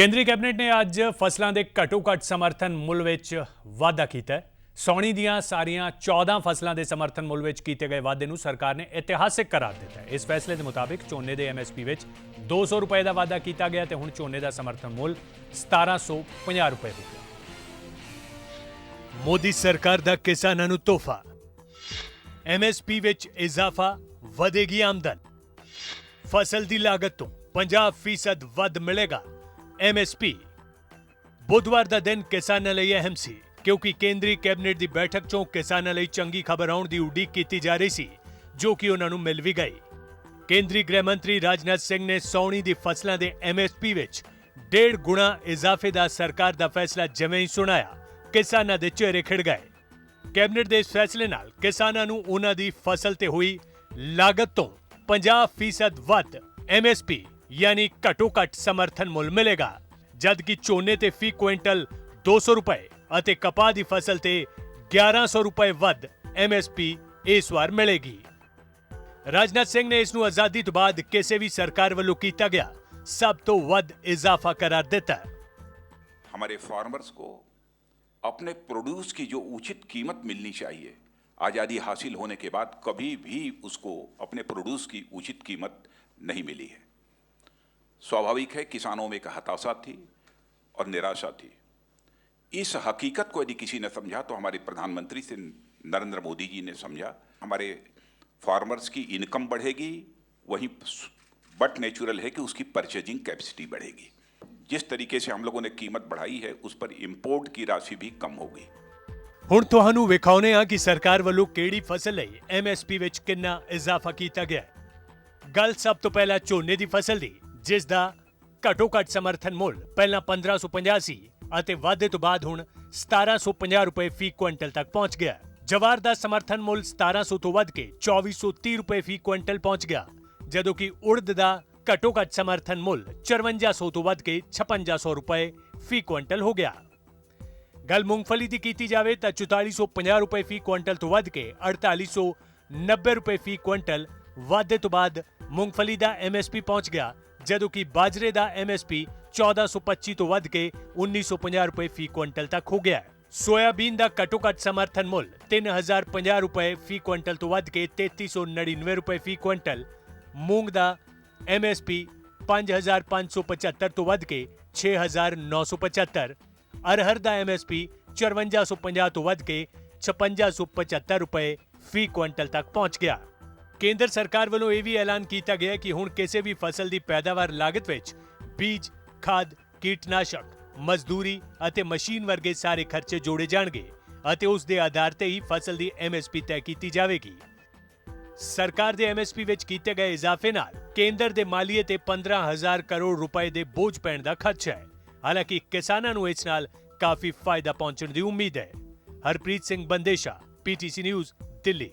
ਕੇਂਦਰੀ ਕੈਬਨਿਟ ਨੇ ਅੱਜ ਫਸਲਾਂ ਦੇ ਘੱਟੋ-ਘੱਟ ਸਮਰਥਨ ਮੁੱਲ ਵਿੱਚ ਵਾਧਾ ਕੀਤਾ ਹੈ। ਸੌਣੀ ਦੀਆਂ ਸਾਰੀਆਂ 14 ਫਸਲਾਂ ਦੇ ਸਮਰਥਨ ਮੁੱਲ ਵਿੱਚ ਕੀਤੇ ਗਏ ਵਾਧੇ ਨੂੰ ਸਰਕਾਰ ਨੇ ਇਤਿਹਾਸਿਕ ਕਰਾਰ ਦਿੱਤਾ ਹੈ। ਇਸ ਫੈਸਲੇ ਦੇ ਮੁਤਾਬਿਕ ਝੋਨੇ ਦੇ ਐਮਐਸਪੀ ਵਿੱਚ 200 ਰੁਪਏ ਦਾ ਵਾਧਾ ਕੀਤਾ ਗਿਆ ਤੇ ਹੁਣ ਝੋਨੇ ਦਾ ਸਮਰਥਨ ਮੁੱਲ 1750 ਰੁਪਏ ਹੋ ਗਿਆ। ਮੋਦੀ ਸਰਕਾਰ ਦਾ ਕਿਸਾਨਾਂ ਨੂੰ ਤੋਹਫਾ। ਐਮਐਸਪੀ ਵਿੱਚ ਇਜ਼ਾਫਾ, ਵਧੇਗੀ ਆਮਦਨ। ਫਸਲ ਦੀ ਲਾਗਤ ਤੋਂ 50% ਵੱਧ ਮਿਲੇਗਾ। ਐਮਐਸਪੀ ਬੁੱਧਵਾਰ ਦਾ ਦਿਨ ਕਿਸਾਨਾਂ ਲਈ ਅਹਿਮ ਸੀ, ਕਿਉਂਕਿ ਕੇਂਦਰੀ ਕੈਬਨਿਟ ਦੀ ਬੈਠਕ 'ਚੋਂ ਕਿਸਾਨਾਂ ਲਈ ਚੰਗੀ ਖਬਰ ਆਉਣ ਦੀ ਉਡੀਕ ਕੀਤੀ ਜਾ ਰਹੀ ਸੀ, ਜੋ ਕਿ ਉਹਨਾਂ ਨੂੰ ਮਿਲ ਵੀ ਗਈ। ਕੇਂਦਰੀ ਗ੍ਰਹਿ ਮੰਤਰੀ ਰਾਜਨਾਥ ਸਿੰਘ ਨੇ ਸੌਣੀ ਦੀ ਫਸਲਾਂ ਦੇ ਐਮਐਸਪੀ ਵਿੱਚ ਡੇਢ ਗੁਣਾ ਇਜ਼ਾਫੇ ਦਾ ਸਰਕਾਰ ਦਾ ਫੈਸਲਾ ਜਿਵੇਂ ਹੀ ਸੁਣਾਇਆ, ਕਿਸਾਨਾਂ ਦੇ ਚਿਹਰੇ ਖਿੜ ਗਏ। ਕੈਬਨਿਟ ਦੇ ਇਸ ਫੈਸਲੇ ਨਾਲ ਕਿਸਾਨਾਂ ਨੂੰ ਉਹਨਾਂ ਦੀ ਫਸਲ ਤੇ ਹੋਈ ਲਾਗਤ ਤੋਂ 50% ਵੱਧ ਐਮਐਸਪੀ ਯਾਨੀ ਘੱਟੋ ਘੱਟ ਸਮਰਥਨ ਮੁੱਲ ਮਿਲੇਗਾ ਜਦ ਕਿ ਝੋਨੇ ਤੇ ਫੀ ਕੁਇੰਟਲ 200 ਰੁਪਏ ਅਤੇ ਕਪਾਹ ਦੀ ਫਸਲ ਤੇ 1100 ਰੁਪਏ ਵੱਧ ਐਮਐਸਪੀ ਇਸ ਵਾਰ ਮਿਲੇਗੀ ਰਾਜਨਾਥ ਸਿੰਘ ਨੇ ਇਸ ਨੂੰ ਆਜ਼ਾਦੀ ਤੋਂ ਬਾਅਦ ਕਿਸੇ ਵੀ ਸਰਕਾਰ ਵੱਲੋਂ ਕੀਤਾ ਗਿਆ ਸਭ ਤੋਂ ਵੱਧ ਇਜ਼ਾਫਾ ਕਰਾਰ ਦਿੱਤਾ ਹੈ हमारे फार्मर्स को अपने प्रोड्यूस की जो उचित कीमत मिलनी चाहिए आज़ादी हासिल होने के बाद कभी भी उसको अपने प्रोड्यूस की उचित कीमत नहीं मिली है स्वाभाविक है किसानों में एक हताशा थी और निराशा थी इस हकीकत को यदि किसी ने समझा तो हमारे प्रधानमंत्री से नरेंद्र मोदी जी ने समझा हमारे फार्मर्स की इनकम बढ़ेगी वहीं बट नेचुरल है कि उसकी परचेजिंग कैपेसिटी बढ़ेगी जिस तरीके से हम लोगों ने कीमत बढ़ाई है उस पर इंपोर्ट की राशि भी कम होगी ਹੁਣ ਤੁਹਾਨੂੰ ਵਿਖਾਉਨੇ ਆ ਕਿ ਸਰਕਾਰ ਵੱਲੋਂ ਕਿਹੜੀ ਫਸਲ ਲਈ ਐਮਐਸਪੀ ਵਿੱਚ ਕਿੰਨਾ ਇਜ਼ਾਫਾ ਕੀਤਾ ਗਿਆ ਹੈ ਗੱਲ ਸਭ ਤੋਂ ਪਹਿਲਾਂ ਝੋਨੇ ਦੀ ਫਸਲ ਦੀ ਜਿਸ ਦਾ ਘੱਟੋ ਘੱਟ ਸਮਰਥਨ ਮੁੱਲ ਪਹਿਲਾਂ 1550 ਸੀ ਅਤੇ ਵਾਧੇ ਤੋਂ ਬਾਅਦ ਹੁਣ 1750 ਰੁਪਏ ਫੀ ਕੁਇੰਟਲ ਤੱਕ ਪਹੁੰਚ ਗਿਆ ਜਵਾਰ ਦਾ ਸਮਰਥਨ ਮੁੱਲ 1700 ਤੋਂ ਵੱਧ ਕੇ 2430 ਰੁਪਏ ਫੀ ਕੁਇੰਟਲ ਪਹੁੰਚ ਗਿਆ, ਜਦੋਂ ਕਿ ਉੜਦ ਦਾ ਘੱਟੋ ਘੱਟ ਸਮਰਥਨ ਮੁੱਲ 5400 ਤੋਂ ਵੱਧ ਕੇ 5600 ਰੁਪਏ ਫੀ ਕੁਇੰਟਲ ਹੋ ਗਿਆ। ਗੱਲ ਮੂੰਗਫਲੀ ਦੀ ਕੀਤੀ ਜਾਵੇ ਤਾਂ 4450 ਰੁਪਏ ਫੀ ਕੁਇੰਟਲ ਤੋਂ ਵੱਧ ਕੇ 4890 ਰੁਪਏ ਫੀ ਕੁਇੰਟਲ ਵਾਧੇ ਤੋਂ ਬਾਅਦ ਮੂੰਗਫਲੀ ਦਾ ਐਮਐਸਪੀ ਪਹੁੰਚ ਗਿਆ ਜਦੋਂ ਕਿ ਬਾਜਰੇ ਦਾ ਐਮਐਸਪੀ 1425 ਤੋਂ ਵੱਧ ਕੇ 1950 ਰੁਪਏ ਫੀ ਕੁਇੰਟਲ ਤੱਕ ਹੋ ਗਿਆ ਹੈ। ਸੋਇਆਬੀਨ ਦਾ ਘੱਟੋ ਘੱਟ ਸਮਰਥਨ ਮੁੱਲ 3050 ਰੁਪਏ ਫੀ ਕੁਇੰਟਲ ਤੋਂ ਵੱਧ ਕੇ 3399 ਰੁਪਏ ਫੀ ਕੁਇੰਟਲ ਮੂੰਗ ਦਾ ਐਮਐਸਪੀ 5575 ਤੋਂ ਵੱਧ ਕੇ 6975 ਅਰਹਰ ਦਾ ਐਮਐਸਪੀ 5450 ਤੋਂ ਵੱਧ ਕੇ 5675 ਰੁਪਏ ਫੀ ਕੁਇੰਟਲ ਤੱਕ ਪਹੁੰਚ ਗਿਆ ਕੇਂਦਰ ਸਰਕਾਰ ਵੱਲੋਂ ਇਹ ਵੀ ਐਲਾਨ ਕੀਤਾ ਗਿਆ ਕਿ ਹੁਣ ਕਿਸੇ ਵੀ ਫਸਲ ਦੀ ਪੈਦਾਵਾਰ ਲਾਗਤ ਵਿੱਚ ਬੀਜ, ਖਾਦ, ਕੀਟਨਾਸ਼ਕ, ਮਜ਼ਦੂਰੀ ਅਤੇ ਮਸ਼ੀਨ ਵਰਗੇ ਸਾਰੇ ਖਰਚੇ ਜੋੜੇ ਜਾਣਗੇ ਅਤੇ ਉਸ ਦੇ ਆਧਾਰ ਤੇ ਹੀ ਫਸਲ ਦੀ ਐਮਐਸਪੀ ਤੈਅ ਕੀਤੀ ਜਾਵੇਗੀ। ਸਰਕਾਰ ਦੇ ਐਮਐਸਪੀ ਵਿੱਚ ਕੀਤੇ ਗਏ ਇਜ਼ਾਫੇ ਨਾਲ ਕੇਂਦਰ ਦੇ ਮਾਲੀਏ ਤੇ 15000 ਕਰੋੜ ਰੁਪਏ ਦੇ ਬੋਝ ਪੈਣ ਦਾ ਖਦਸ਼ਾ ਹੈ। ਹਾਲਾਂਕਿ ਕਿਸਾਨਾਂ ਨੂੰ ਇਸ ਨਾਲ ਕਾਫੀ ਫਾਇਦਾ ਪਹੁੰਚਣ ਦੀ ਉਮੀਦ ਹੈ। Harpreet Singh Bandesha PTC news Delhi.